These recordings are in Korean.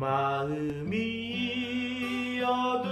마음이 어둡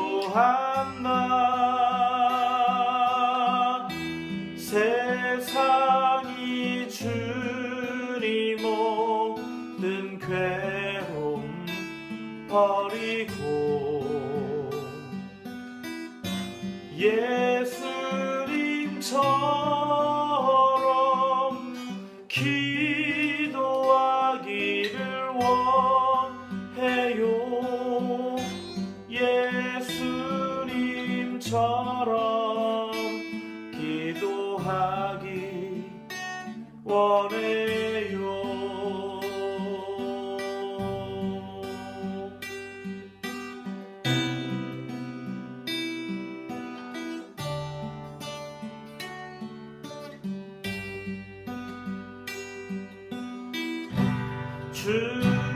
기로 한나 주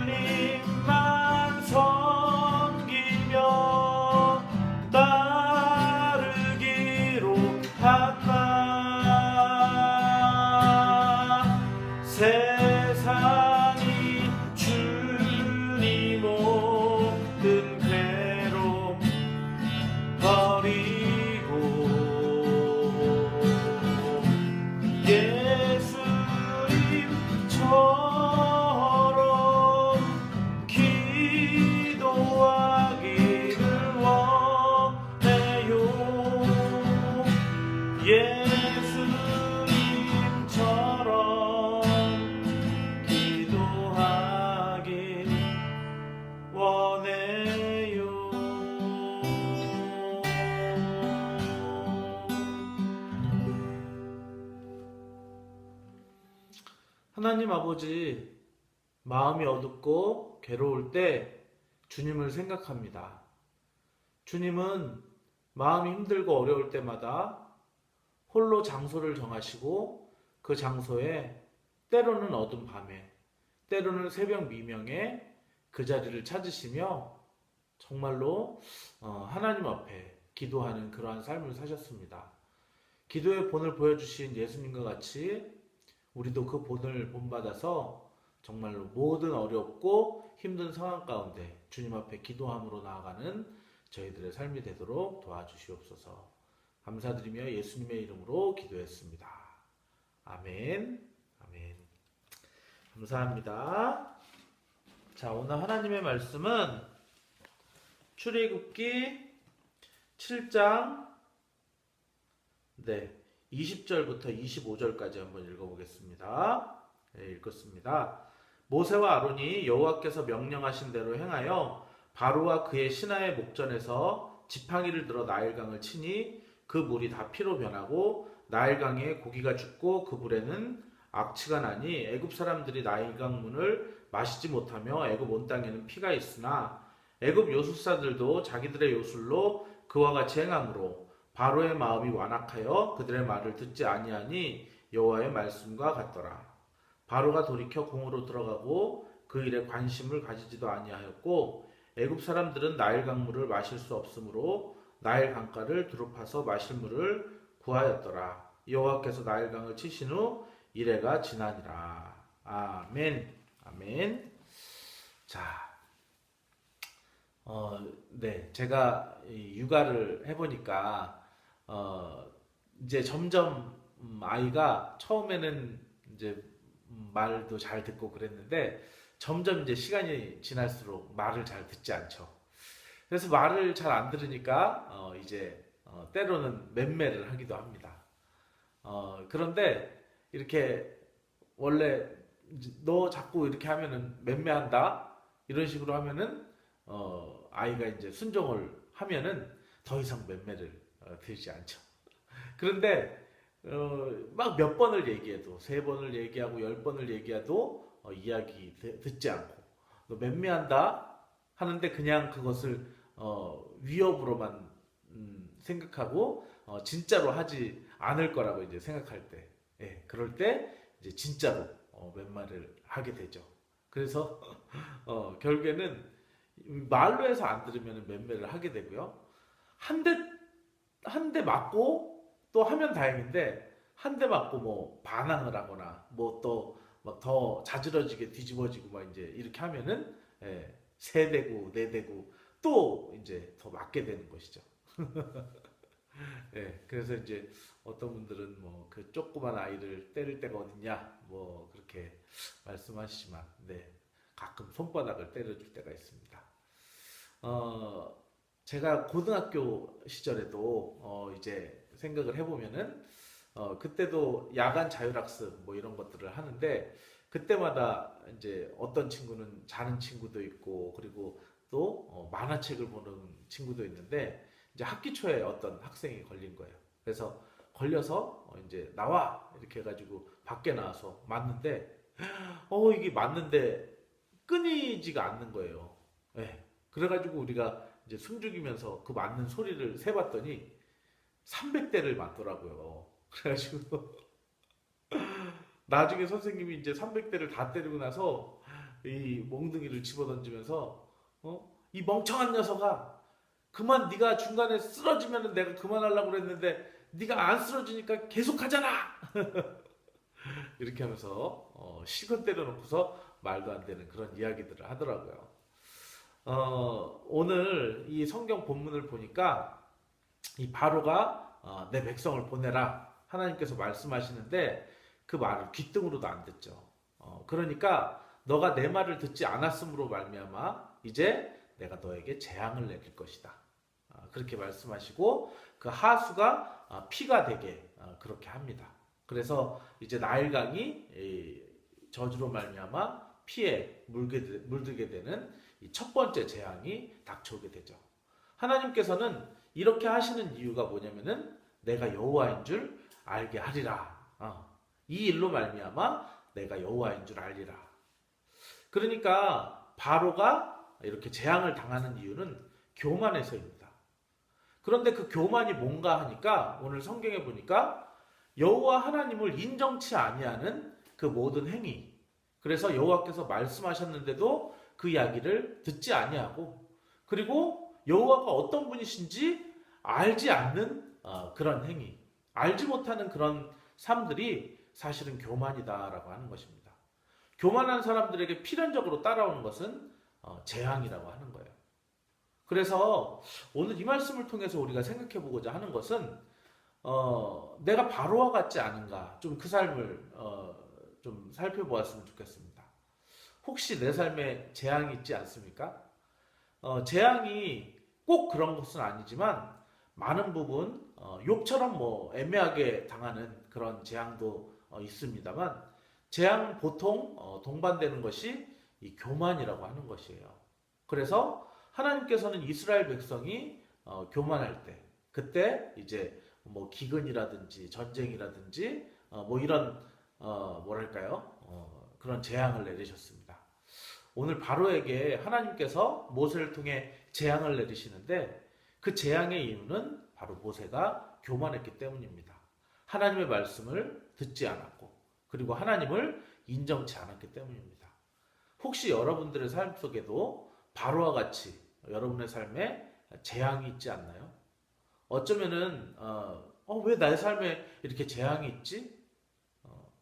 하나님 아버지, 마음이 어둡고 괴로울 때 주님을 생각합니다. 주님은 마음이 힘들고 어려울 때마다 홀로 장소를 정하시고 그 장소에 때로는 어둠 밤에, 때로는 새벽 미명에 그 자리를 찾으시며 정말로 어, 하나님 앞에 기도하는 그러한 삶을 사셨습니다. 기도의 본을 보여주신 예수님과 같이 우리도 그 본을 본받아서 정말로 모든 어렵고 힘든 상황 가운데 주님 앞에 기도함으로 나아가는 저희들의 삶이 되도록 도와주시옵소서. 감사드리며 예수님의 이름으로 기도했습니다. 아멘. 아멘. 감사합니다. 자, 오늘 하나님의 말씀은 출애굽기 7장 네. 20절부터 25절까지 한번 읽어보겠습니다. 네, 읽었습니다. 모세와 아론이 여호와께서 명령하신 대로 행하여 바로와 그의 신하의 목전에서 지팡이를 들어 나일강을 치니 그 물이 다 피로 변하고 나일강에 고기가 죽고 그 물에는 악취가 나니 애굽 사람들이 나일강 문을 마시지 못하며 애굽 온 땅에는 피가 있으나 애굽 요술사들도 자기들의 요술로 그와 같이 행함으로 바로의 마음이 완악하여 그들의 말을 듣지 아니하니 여호와의 말씀과 같더라. 바로가 돌이켜 궁으로 들어가고 그 일에 관심을 가지지도 아니하였고 애굽 사람들은 나일 강물을 마실 수 없으므로 나일 강가를 두릅파서 마실 물을 구하였더라. 여호와께서 나일 강을 치신 후 이래가 지나니라. 아멘. 아멘. 자, 어, 네, 제가 이 육아를 해보니까 어, 이제 점점 음, 아이가 처음에는 이제 음, 말도 잘 듣고 그랬는데 점점 이제 시간이 지날수록 말을 잘 듣지 않죠. 그래서 말을 잘 안 들으니까 어, 이제 어, 때로는 맴매를 하기도 합니다. 어, 그런데 이렇게 원래 너 자꾸 이렇게 하면은 맴매한다 이런 식으로 하면은 어, 아이가 이제 순종을 하면은 더 이상 맴매를 어, 들지 않죠. 그런데 어, 막 몇 번을 얘기해도 세 번을 얘기하고 열 번을 얘기해도 어, 이야기 드- 듣지 않고 너 맴매한다 하는데 그냥 그것을 어, 위협으로만 음, 생각하고 어, 진짜로 하지 않을 거라고 이제 생각할 때, 예, 그럴 때 이제 진짜로 어, 웬말을 하게 되죠. 그래서 어, 결국에는 말로 해서 안 들으면 맴매를 하게 되고요. 한 대 한 대 맞고 또 하면 다행인데 한 대 맞고 뭐 반항을 하거나 뭐또막더 자지러지게 뒤집어지고 막 이제 이렇게 하면은 예, 세 대고 네 대고 또 이제 더 맞게 되는 것이죠. 예, 그래서 이제 어떤 분들은 뭐 그 조그만 아이를 때릴 때가 어딨냐 뭐 그렇게 말씀하시지만 네 가끔 손바닥을 때려줄 때가 있습니다. 어 제가 고등학교 시절에도 어 이제 생각을 해보면은 어 그때도 야간 자율학습 뭐 이런 것들을 하는데 그때마다 이제 어떤 친구는 자는 친구도 있고 그리고 또 어, 만화책을 보는 친구도 있는데 이제 학기 초에 어떤 학생이 걸린 거예요. 그래서 걸려서 어, 이제 나와 이렇게 해가지고 밖에 나와서 맞는데 어 이게 맞는데 끊이지가 않는 거예요. 예. 그래가지고 우리가 이제 숨죽이면서 그 맞는 소리를 세봤더니 300대를 맞더라고요. 그래가지고 나중에 선생님이 이제 300대를 다 때리고 나서 이 몽둥이를 집어던지면서 어? 이 멍청한 녀석아 그만 네가 중간에 쓰러지면 내가 그만하려고 그랬는데 네가 안 쓰러지니까 계속 하잖아 이렇게 하면서 어, 실컷 때려놓고서 말도 안 되는 그런 이야기들을 하더라고요 어, 오늘 이 성경 본문을 보니까 이 바로가 어, 내 백성을 보내라 하나님께서 말씀하시는데 그 말을 귀등으로도 안 듣죠 어, 그러니까 너가 내 말을 듣지 않았으므로 말미암아 이제 내가 너에게 재앙을 내릴 것이다. 아, 그렇게 말씀하시고 그 하수가 아, 피가 되게 아, 그렇게 합니다. 그래서 이제 나일강이 이 저주로 말미암아 피에 물게 되- 물들게 되는 이 첫 번째 재앙이 닥쳐오게 되죠. 하나님께서는 이렇게 하시는 이유가 뭐냐면은 내가 여호와인 줄 알게 하리라. 어, 이 일로 말미암아 내가 여호와인 줄 알리라. 그러니까 바로가 이렇게 재앙을 당하는 이유는 교만해서입니다. 그런데 그 교만이 뭔가 하니까 오늘 성경에 보니까 여호와 하나님을 인정치 아니하는 그 모든 행위. 그래서 여호와께서 말씀하셨는데도 그 이야기를 듣지 아니하고 그리고 여호와가 어떤 분이신지 알지 않는 어, 그런 행위, 알지 못하는 그런 삶들이 사실은 교만이다라고 하는 것입니다. 교만한 사람들에게 필연적으로 따라오는 것은 어, 재앙이라고 하는 거예요. 그래서 오늘 이 말씀을 통해서 우리가 생각해 보고자 하는 것은 어, 내가 바로와 같지 않은가 좀 그 삶을 어, 좀 살펴보았으면 좋겠습니다. 혹시 내 삶에 재앙이 있지 않습니까? 어, 재앙이 꼭 그런 것은 아니지만 많은 부분 어, 욕처럼 뭐 애매하게 당하는 그런 재앙도 어, 있습니다만 재앙 보통 어, 동반되는 것이 이 교만이라고 하는 것이에요. 그래서 하나님께서는 이스라엘 백성이 어, 교만할 때 그때 이제 뭐 기근이라든지 전쟁이라든지 어, 뭐 이런 어, 뭐랄까요 어, 그런 재앙을 내리셨습니다. 오늘 바로에게 하나님께서 모세를 통해 재앙을 내리시는데 그 재앙의 이유는 바로 모세가 교만했기 때문입니다. 하나님의 말씀을 듣지 않았고 그리고 하나님을 인정치 않았기 때문입니다. 혹시 여러분들의 삶 속에도 바로와 같이 여러분의 삶에 재앙이 있지 않나요? 어쩌면은 어, 왜 나의 삶에 이렇게 재앙이 있지? 어,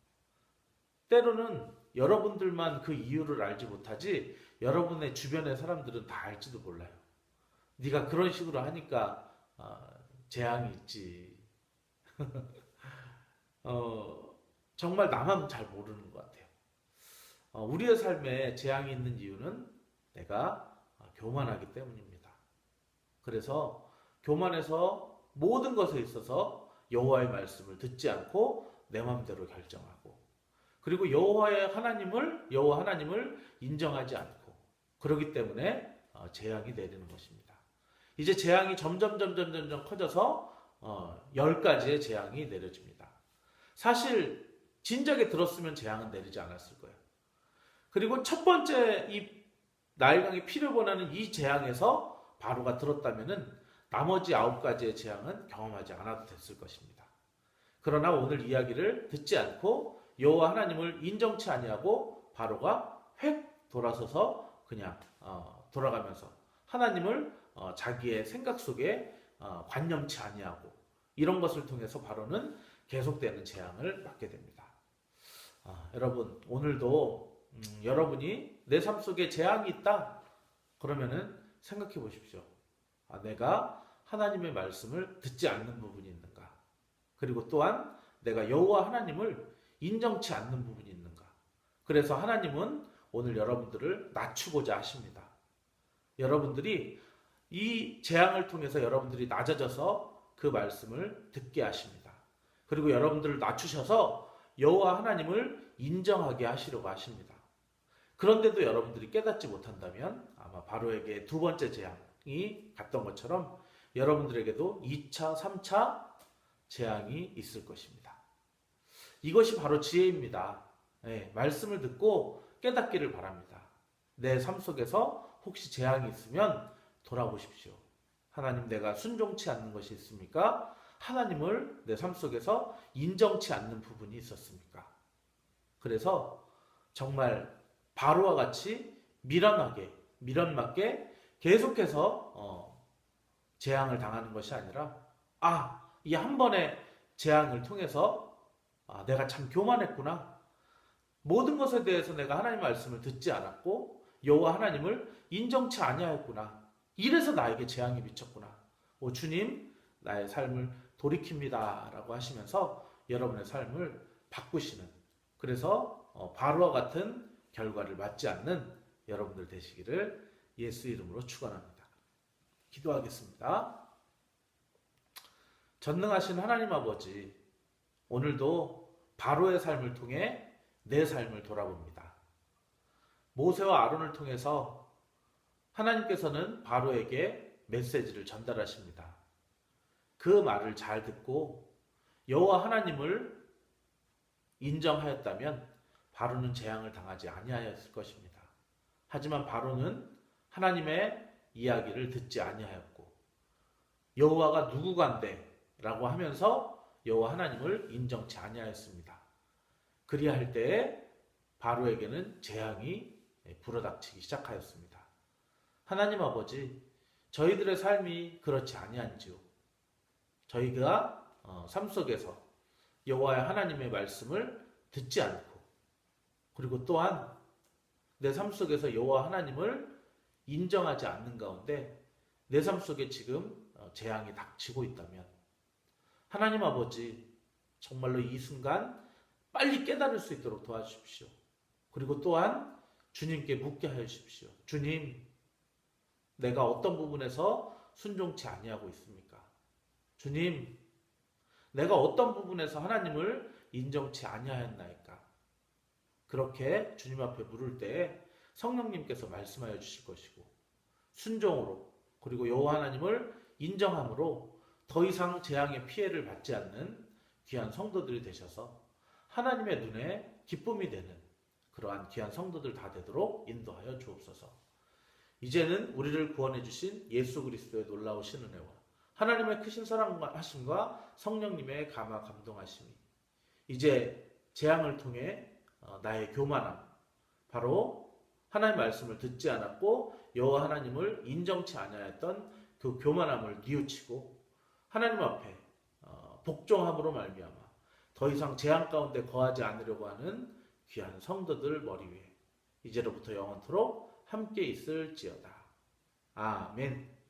때로는 여러분들만 그 이유를 알지 못하지 여러분의 주변의 사람들은 다 알지도 몰라요. 네가 그런 식으로 하니까 어, 재앙이 있지. 어, 정말 나만 잘 모르는 것 같아요. 어, 우리의 삶에 재앙이 있는 이유는 내가 어, 교만하기 때문입니다. 그래서 교만해서 모든 것에 있어서 여호와의 말씀을 듣지 않고 내 마음대로 결정하고 그리고 여호와의 하나님을 여호와 하나님을 인정하지 않고 그러기 때문에 어, 재앙이 내리는 것입니다. 이제 재앙이 점점 점점 점점 커져서 어, 열 가지의 재앙이 내려집니다. 사실 진작에 들었으면 재앙은 내리지 않았을 거예요. 그리고 첫 번째 이 나일강의 피를 보내는 이 재앙에서 바로가 들었다면은 나머지 아홉 가지의 재앙은 경험하지 않아도 됐을 것입니다. 그러나 오늘 이야기를 듣지 않고 여호와 하나님을 인정치 아니하고 바로가 획 돌아서서 그냥 어, 돌아가면서 하나님을 어, 자기의 생각 속에 어, 관념치 아니하고 이런 것을 통해서 바로는 계속되는 재앙을 맞게 됩니다. 아, 여러분 오늘도 음, 여러분이 내 삶 속에 재앙이 있다 그러면은 생각해 보십시오. 아, 내가 하나님의 말씀을 듣지 않는 부분이 있는가? 그리고 또한 내가 여호와 하나님을 인정치 않는 부분이 있는가? 그래서 하나님은 오늘 여러분들을 낮추고자 하십니다. 여러분들이 이 재앙을 통해서 여러분들이 낮아져서 그 말씀을 듣게 하십니다. 그리고 여러분들을 낮추셔서 여호와 하나님을 인정하게 하시려고 하십니다. 그런데도 여러분들이 깨닫지 못한다면 아마 바로에게 두 번째 재앙이 갔던 것처럼 여러분들에게도 2차, 3차 재앙이 있을 것입니다. 이것이 바로 지혜입니다. 네, 말씀을 듣고 깨닫기를 바랍니다. 내 삶 속에서 혹시 재앙이 있으면 돌아보십시오. 하나님 내가 순종치 않는 것이 있습니까? 하나님을 내 삶 속에서 인정치 않는 부분이 있었습니까? 그래서 정말 바로와 같이 미련하게 미련맞게 계속해서 어, 재앙을 당하는 것이 아니라 아, 이 한 번의 재앙을 통해서 아, 내가 참 교만했구나. 모든 것에 대해서 내가 하나님 말씀을 듣지 않았고 여호와 하나님을 인정치 아니하였구나. 이래서 나에게 재앙이 미쳤구나. 오 주님, 나의 삶을 돌이킵니다라고 하시면서 여러분의 삶을 바꾸시는 그래서 어, 바로와 같은 결과를 맞지 않는 여러분들 되시기를 예수 이름으로 축원합니다. 기도하겠습니다. 전능하신 하나님 아버지, 오늘도 바로의 삶을 통해 내 삶을 돌아봅니다. 모세와 아론을 통해서 하나님께서는 바로에게 메시지를 전달하십니다. 그 말을 잘 듣고 여호와 하나님을 인정하였다면 바로는 재앙을 당하지 아니하였을 것입니다. 하지만 바로는 하나님의 이야기를 듣지 아니하였고 여호와가 누구간데라고 하면서 여호와 하나님을 인정치 아니하였습니다. 그리할 때에 바로에게는 재앙이 불어닥치기 시작하였습니다. 하나님 아버지, 저희들의 삶이 그렇지 아니한지요. 저희가 어, 삶 속에서 여호와의 하나님의 말씀을 듣지 않고 그리고 또한 내 삶 속에서 여호와 하나님을 인정하지 않는 가운데 내 삶 속에 지금 어, 재앙이 닥치고 있다면 하나님 아버지 정말로 이 순간 빨리 깨달을 수 있도록 도와주십시오. 그리고 또한 주님께 묻게 하여 주십시오. 주님, 내가 어떤 부분에서 순종치 아니하고 있습니까? 주님, 내가 어떤 부분에서 하나님을 인정치 아니하였나이까? 그렇게 주님 앞에 물을 때 성령님께서 말씀하여 주실 것이고 순종으로 그리고 여호와 하나님을 인정함으로 더 이상 재앙의 피해를 받지 않는 귀한 성도들이 되셔서 하나님의 눈에 기쁨이 되는 그러한 귀한 성도들 다 되도록 인도하여 주옵소서. 이제는 우리를 구원해 주신 예수 그리스도의 놀라우신 은혜와 하나님의 크신 사랑하심과 성령님의 감화 감동하심이 이제 재앙을 통해 어, 나의 교만함 바로 하나님 말씀을 듣지 않았고 여호와 하나님을 인정치 아니하였던 그 교만함을 뉘우치고 하나님 앞에 어, 복종함으로 말미암아 더 이상 재앙 가운데 거하지 않으려고 하는 귀한 성도들 머리 위에 이제로부터 영원토록 함께 있을지어다. 아멘.